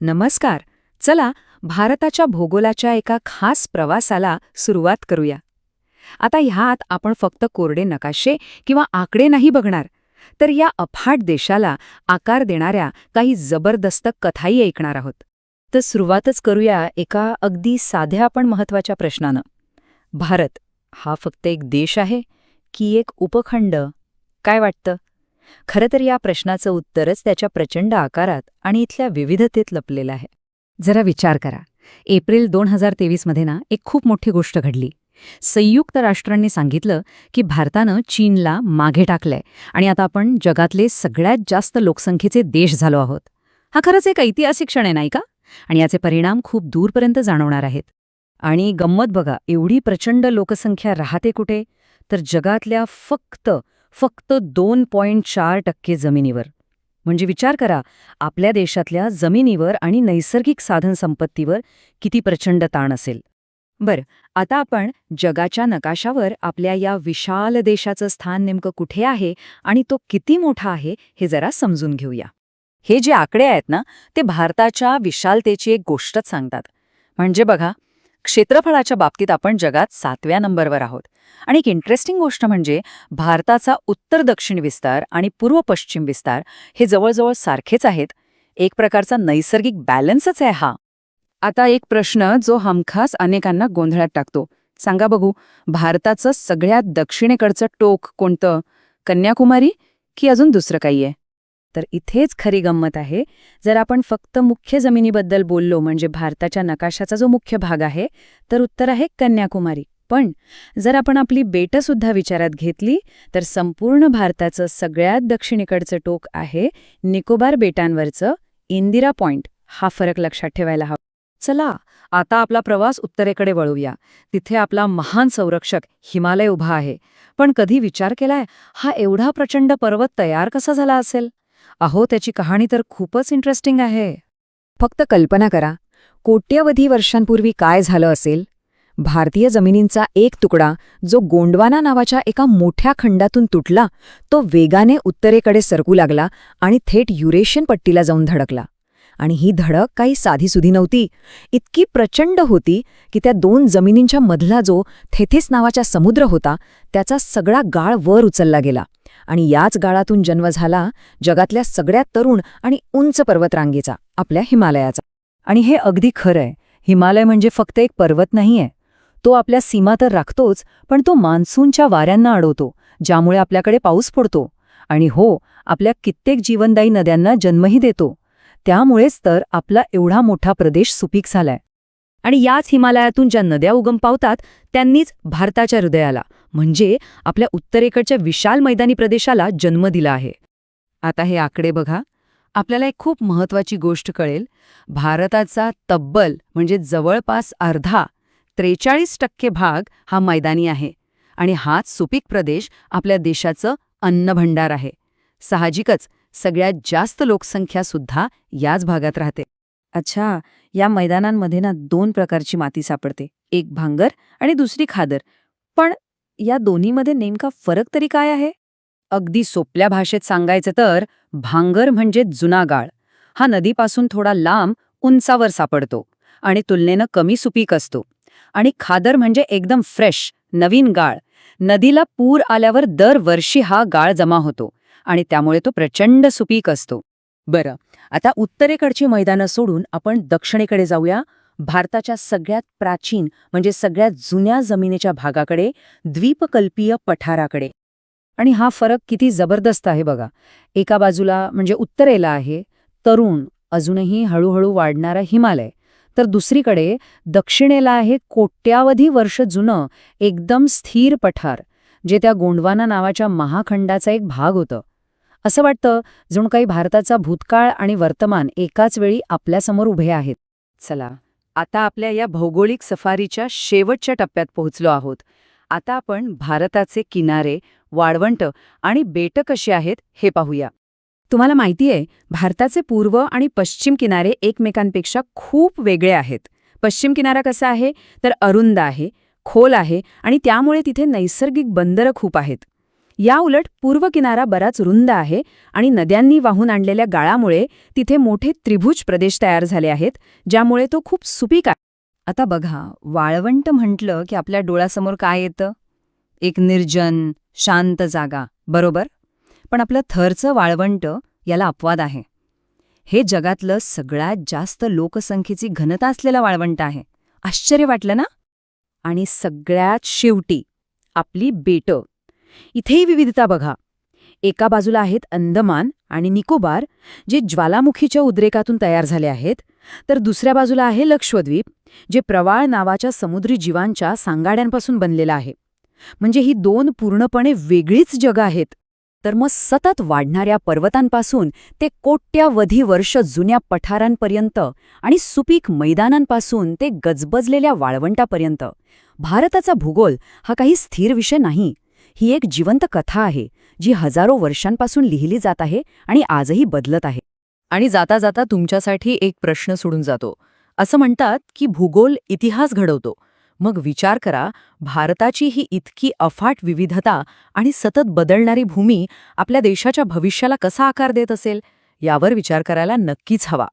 नमस्कार. चला भारताच्या भूगोलाच्या एका खास प्रवासाला सुरुवात करूया. आता ह्यात आपण फक्त कोरडे नकाशे किंवा आकडे नाही बघणार तर या अफाट देशाला आकार देणाऱ्या काही जबरदस्त कथाही ऐकणार आहोत. तर सुरुवातच करूया एका अगदी साध्या पण महत्त्वाच्या प्रश्नानं. भारत हा फक्त एक देश आहे की एक उपखंड? काय वाटतं? खरं तर या प्रश्नाचं उत्तरच त्याच्या प्रचंड आकारात आणि इथल्या विविधतेत लपलेलं आहे. जरा विचार करा. एप्रिल दोन हजार तेवीसमध्ये ना एक खूप मोठी गोष्ट घडली. संयुक्त राष्ट्रांनी सांगितलं की भारतानं चीनला मागे टाकलंय आणि आता आपण जगातले सगळ्यात जास्त लोकसंख्येचे देश झालो आहोत. हा खरंच एक ऐतिहासिक क्षण आहे नाही का? आणि याचे परिणाम खूप दूरपर्यंत जाणवणार आहेत. आणि गंमत बघा एवढी प्रचंड लोकसंख्या राहते कुठे? तर जगातल्या फक्त फक्त दोन पॉईंट चार टक्के जमिनीवर. म्हणजे विचार करा आपल्या देशातल्या जमिनीवर आणि नैसर्गिक साधनसंपत्तीवर किती प्रचंड ताण असेल. बर आता आपण जगाच्या नकाशावर आपल्या या विशाल देशाचं स्थान नेमकं कुठे आहे आणि तो किती मोठा आहे हे जरा समजून घेऊया. हे जे आकडे आहेत ना ते भारताच्या विशालतेची एक गोष्टच सांगतात. म्हणजे बघा क्षेत्रफळाच्या बाबतीत आपण जगात सातव्या नंबरवर आहोत. आणि एक इंटरेस्टिंग गोष्ट म्हणजे भारताचा उत्तर दक्षिण विस्तार आणि पूर्व पश्चिम विस्तार हे जवळजवळ सारखेच आहेत. एक प्रकारचा नैसर्गिक बॅलन्सच आहे हा. आता एक प्रश्न जो हमखास अनेकांना गोंधळात टाकतो. सांगा बघू भारताचं सगळ्यात दक्षिणेकडचं टोक कोणतं? कन्याकुमारी की अजून दुसरं काही आहे? तर इथेच खरी गंमत आहे. जर आपण फक्त मुख्य जमिनीबद्दल बोललो म्हणजे भारताच्या नकाशाचा जो मुख्य भाग आहे तर उत्तर आहे कन्याकुमारी. पण जर आपण आपली बेटंसुद्धा विचारात घेतली तर संपूर्ण भारताचं सगळ्यात दक्षिणेकडचं टोक आहे निकोबार बेटांवरचं इंदिरा पॉइंट. हा फरक लक्षात ठेवायला हवा. चला आता आपला प्रवास उत्तरेकडे वळूया. तिथे आपला महान संरक्षक हिमालय उभा आहे. पण कधी विचार केलाय हा एवढा प्रचंड पर्वत तयार कसा झाला असेल? अहो त्याची कहाणी तर खूपच इंटरेस्टिंग आहे. फक्त कल्पना करा कोट्यवधी वर्षांपूर्वी काय झालं असेल? भारतीय जमिनींचा एक तुकडा जो गोंडवाना नावाच्या एका मोठ्या खंडातून तुटला तो वेगाने उत्तरेकडे सरकू लागला आणि थेट युरेशियन पट्टीला जाऊन धडकला. आणि ही धडक काही साधीसुधी नव्हती. इतकी प्रचंड होती की त्या दोन जमिनींच्या मधला जो थेथेस नावाचा समुद्र होता त्याचा सगळा गाळ वर उचलला गेला. आणि याच गाळातून जन्म झाला जगातल्या सगळ्यात तरुण आणि उंच पर्वतरांगेचा आपल्या हिमालयाचा. आणि हे अगदी खरंय हिमालय म्हणजे फक्त एक पर्वत नाहीये. तो आपल्या सीमा तर राखतोच पण तो मान्सूनच्या वाऱ्यांना अडवतो ज्यामुळे आपल्याकडे पाऊस पडतो. आणि हो आपल्या कित्येक जीवनदायी नद्यांना जन्मही देतो. त्यामुळेच तर आपला एवढा मोठा प्रदेश सुपीक झालाय. आणि याच हिमालयातून ज्या नद्या उगम पावतात त्यांनीच भारताच्या हृदयाला म्हणजे आपल्या उत्तरेकडच्या विशाल मैदानी प्रदेशाला जन्म दिला आहे. आता हे आकडे बघा. आपल्याला एक खूप महत्वाची गोष्ट कळेल. भारताचा तब्बल म्हणजे जवळपास अर्धा त्रेचाळीस टक्के भाग हा मैदानी आहे. आणि हाच सुपीक प्रदेश आपल्या देशाचं अन्नभंडार आहे. साहजिकच सगळ्यात जास्त लोकसंख्या सुद्धा याच भागात राहते. अच्छा या मैदानांमध्ये ना दोन प्रकारची माती सापडते. एक भांगर आणि दुसरी खादर. पण या दोन्हीमध्ये नेमका फरक तरी काय आहे? अगदी सोप्या भाषेत सांगायचं तर भांगर म्हणजे जुना गाळ हा नदीपासून थोडा लांब उंचावर सापडतो आणि तुलनेनं कमी सुपीक असतो. आणि खादर म्हणजे एकदम फ्रेश नवीन गाळ. नदीला पूर आल्यावर दरवर्षी हा गाळ जमा होतो. आणि त्यामुळे तो प्रचंड सुपीक असतो. बरं आता उत्तरेकडची मैदानं सोडून आपण दक्षिणेकडे जाऊया. भारताच्या सगळ्यात प्राचीन म्हणजे सगळ्यात जुन्या जमिनीच्या भागाकडे द्वीपकल्पीय पठाराकडे. आणि हा फरक किती जबरदस्त आहे बघा. एका बाजूला म्हणजे उत्तरेला आहे तरुण अजूनही हळूहळू वाढणारा हिमालय. तर दुसरीकडे दक्षिणेला आहे कोट्यावधी वर्ष जुनं एकदम स्थिर पठार जे त्या गोंडवाना नावाच्या महाखंडाचा एक भाग होतं. असं वाटतं जणू काही भारताचा भूतकाळ आणि वर्तमान एकाच वेळी आपल्यासमोर उभे आहेत. चला आता आपल्या या भौगोलिक सफारीच्या शेवटच्या टप्प्यात पोहोचलो आहोत. आता आपण भारताचे किनारे वाळवंट आणि बेटं कशी आहेत हे पाहूया. तुम्हाला माहितीये भारताचे पूर्व आणि पश्चिम किनारे एकमेकांपेक्षा खूप वेगळे आहेत. पश्चिम किनारा कसा आहे? तर अरुंद आहे खोल आहे आणि त्यामुळे तिथे नैसर्गिक बंदरं खूप आहेत. या उलट पूर्व किनारा बराच रुंद आहे आणि नद्यांनी वाहून आणलेल्या गाळामुळे तिथे मोठे त्रिभुज प्रदेश तयार झाले आहेत ज्यामुळे तो खूप सुपीक आहे. आता बघा वाळवंट म्हटलं की आपल्या डोळ्यासमोर काय येतं? एक निर्जन शांत जागा बरोबर? पण आपलं थरचं वाळवंट याला अपवाद आहे. हे जगातलं सगळ्यात जास्त लोकसंख्येची घनता असलेलं वाळवंट आहे. आश्चर्य वाटलं ना? आणि सगळ्यात शेवटी आपली बेटं. इथेही विविधता बघा. एका बाजूला आहेत अंदमान आणि निकोबार जे ज्वालामुखीच्या उद्रेकातून तयार झाले आहेत तर दुसऱ्या बाजूला आहे लक्षद्वीप जे प्रवाळ नावाच्या समुद्री जीवांच्या सांगाड्यांपासून बनलेलं आहे. म्हणजे ही दोन पूर्णपणे वेगळीच जगं आहेत. तर मग सतत वाढणाऱ्या पर्वतांपासून ते कोट्यावधी वर्ष जुन्या पठारांपर्यंत आणि सुपीक मैदानांपासून ते गजबजलेल्या वाळवंटापर्यंत. भारताचा भूगोल हा काही स्थिर विषय नाही. ही एक जिवंत कथा आहे जी हजारो वर्षांपासून लिहिली जात आहे आणि आजही बदलत आहे. आणि जाता जाता तुमच्यासाठी एक प्रश्न सोडून जातो. असं म्हणतात की भूगोल इतिहास घडवतो. मग विचार करा भारताची ही इतकी अफाट विविधता आणि सतत बदलणारी भूमी आपल्या देशाच्या भविष्याला कसा आकार देत असेल? यावर विचार करायला नक्कीच हवा.